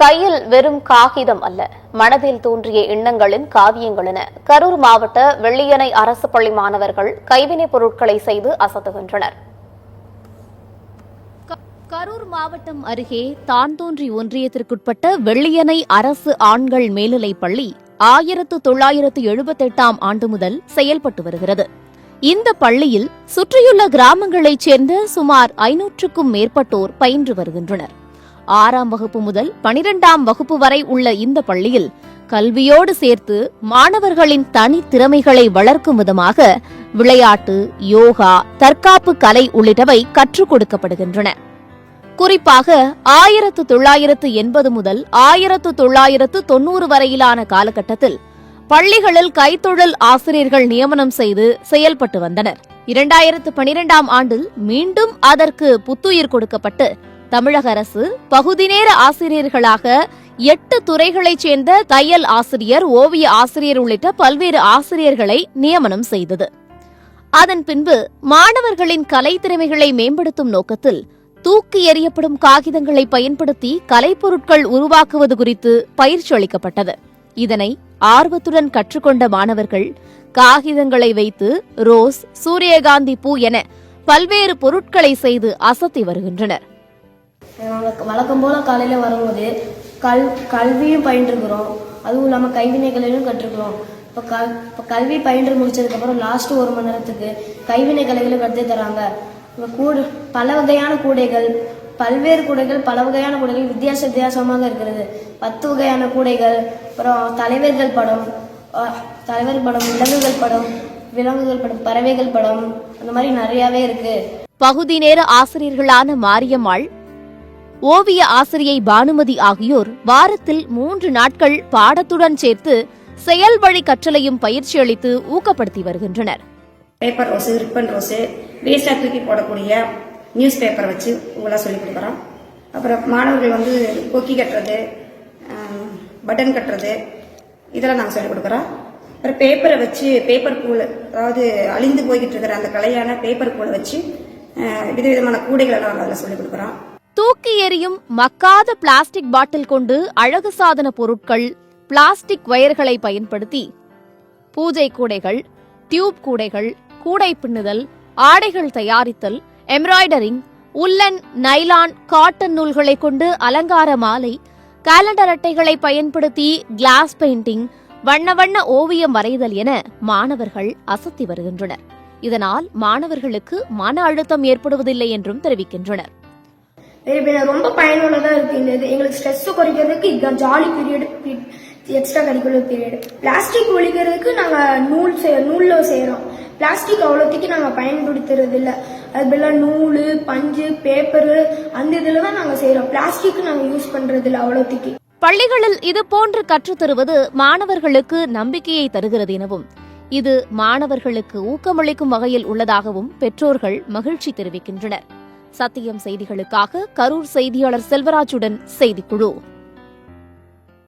கையில் வெறும் காகிதம் அல்ல மனதில் தோன்றிய எண்ணங்களின் காவியங்கள் என கரூர் மாவட்ட வெள்ளியணை அரசு பள்ளி மாணவர்கள் கைவினைப் பொருட்களை செய்து அசத்துகின்றனர். கரூர் மாவட்டம் அருகே தான்தோன்றி ஒன்றியத்திற்குட்பட்ட வெள்ளியணை அரசு ஆண்கள் மேல்நிலைப் பள்ளி ஆயிரத்து தொள்ளாயிரத்து எழுபத்தெட்டாம் ஆண்டு முதல் செயல்பட்டு வருகிறது. இந்த பள்ளியில் சுற்றியுள்ள கிராமங்களைச் சேர்ந்த சுமார் ஐநூற்றுக்கும் மேற்பட்டோர் பயின்று வருகின்றனர். ஆறாம் வகுப்பு முதல் பனிரெண்டாம் வகுப்பு வரை உள்ள இந்த பள்ளியில் கல்வியோடு சேர்த்து மாணவர்களின் தனி திறமைகளை வளர்க்கும் விதமாக விளையாட்டு யோகா தற்காப்பு கலை உள்ளிட்டவை கற்றுக் கொடுக்கப்படுகின்றன. குறிப்பாக ஆயிரத்து தொள்ளாயிரத்து எண்பது முதல் ஆயிரத்து தொள்ளாயிரத்து தொன்னூறு வரையிலான காலகட்டத்தில் பள்ளிகளில் கைத்தொழில் ஆசிரியர்கள் நியமனம் செய்து செயல்பட்டு வந்தனர். இரண்டாயிரத்து பனிரெண்டாம் ஆண்டில் மீண்டும் அதற்கு புத்துயிர் கொடுக்கப்பட்டு தமிழக அரசு பகுதி நேர ஆசிரியர்களாக எட்டு துறைகளைச் சேர்ந்த தையல் ஆசிரியர் ஓவிய ஆசிரியர் உள்ளிட்ட பல்வேறு ஆசிரியர்களை நியமனம் செய்தது. அதன் பின்பு மாணவர்களின் கலைத்திறமைகளை மேம்படுத்தும் நோக்கத்தில் தூக்கி எறியப்படும் காகிதங்களை பயன்படுத்தி கலைப்பொருட்கள் உருவாக்குவது குறித்து பயிற்சி அளிக்கப்பட்டது. இதனை ஆர்வத்துடன் கற்றுக்கொண்ட மாணவர்கள் காகிதங்களை வைத்து ரோஸ் சூரியகாந்தி பூ என பல்வேறு பொருட்களை செய்து அசத்தி வருகின்றனர். வழக்கம் போல் காலையில் வரும்போது கல் கல்வியும் பயின்றுக்கிறோம் அதுவும் இல்லாமல் கைவினைகளையும் கற்றுக்கிறோம். இப்போ கல் இப்போ கல்வி பயின்று முடிச்சதுக்கப்புறம் லாஸ்ட் ஒரு மணி நேரத்துக்கு கைவினை கலைகளும் கற்று தராங்க. இப்போ கூடு பல வகையான கூடைகள் பல்வேறு கூடைகள் பல வகையான கூடைகள் வித்தியாச வித்தியாசமாக இருக்கிறது. பத்து வகையான கூடைகள் அப்புறம் தலைவர்கள் படம் தலைவர் படம் விலங்குகள் படம் விலங்குகள் படம் பறவைகள் படம் அந்த மாதிரி நிறையாவே இருக்குது பகுதி நேர ஆசிரியர்களான மாரியம்மாள் ஓவிய ஆசிரியை பானுமதி ஆகியோர் வாரத்தில் மூன்று நாட்கள் பாடத்துடன் சேர்த்து செயல் வழி கற்றலையும் பயிற்சி அளித்து ஊக்கப்படுத்தி வருகின்றனர். பேப்பர் ரோஸு ரிப்பன் ரோஸு வேஸ்டாக தூக்கி போடக்கூடிய நியூஸ் பேப்பரை வச்சு உங்களாம் சொல்லிக் கொடுக்குறோம். அப்புறம் மாணவர்கள் வந்து கொக்கி கட்டுறது பட்டன் கட்டுறது இதெல்லாம் நாங்கள் சொல்லிக் கொடுக்குறோம். அப்புறம் பேப்பரை வச்சு பேப்பர் கூழ் அதாவது அழிந்து போய்கிட்டு இருக்கிற அந்த கலையான பேப்பர் கூழை வச்சு விதவிதமான கூடைகளை நாங்கள் அதில் சொல்லிக் கொடுக்குறோம். தூக்கி எறியும் மக்காத பிளாஸ்டிக் பாட்டில் கொண்டு அழகு சாதன பொருட்கள் பிளாஸ்டிக் வயர்களை பயன்படுத்தி பூஜை கூடைகள் டியூப் கூடைகள் கூடை பின்னுதல் ஆடைகள் தயாரித்தல் எம்ப்ராய்டரிங் உல்லன் நைலான் காட்டன் நூல்களை கொண்டு அலங்கார மாலை காலண்டர் அட்டைகளை பயன்படுத்தி கிளாஸ் பெயிண்டிங் வண்ண வண்ண ஓவியம் வரைதல் என மாணவர்கள் அசத்தி வருகின்றனர். இதனால் மாணவர்களுக்கு மன அழுத்தம் ஏற்படுவதில்லை என்றும் தெரிவிக்கின்றனர். ரொம்ப பயனுள்ளதாக இருக்கு இந்த இது எங்களுக்கு ஸ்ட்ரெஸ் குறைக்கிறதுக்கு இதுதான் jolly period extracurricular period plastic ஒழிக்கிறதுக்கு நாங்கள் நூல் செய் நூலில் செய்கிறோம் பிளாஸ்டிக் அவ்வளோத்துக்கு நாங்கள் பயன்படுத்துறது இல்லை அது பதிலாக நூல் பஞ்சு பேப்பரு அந்த இதில் தான் நாங்கள் செய்கிறோம் பிளாஸ்டிக் நாங்கள் யூஸ் பண்ணுறது இல்லை அவ்வளோத்துக்கு. பள்ளிகளில் இது போன்று கற்றுத்தருவது மாணவர்களுக்கு நம்பிக்கையை தருகிறது எனவும் இது மாணவர்களுக்கு ஊக்கமளிக்கும் வகையில் உள்ளதாகவும் பெற்றோர்கள் மகிழ்ச்சி தெரிவிக்கின்றனர். சத்தியம் செய்திகளுக்காக கரூர் செய்தியாளர் செல்வராஜுடன் செய்திக்குழு.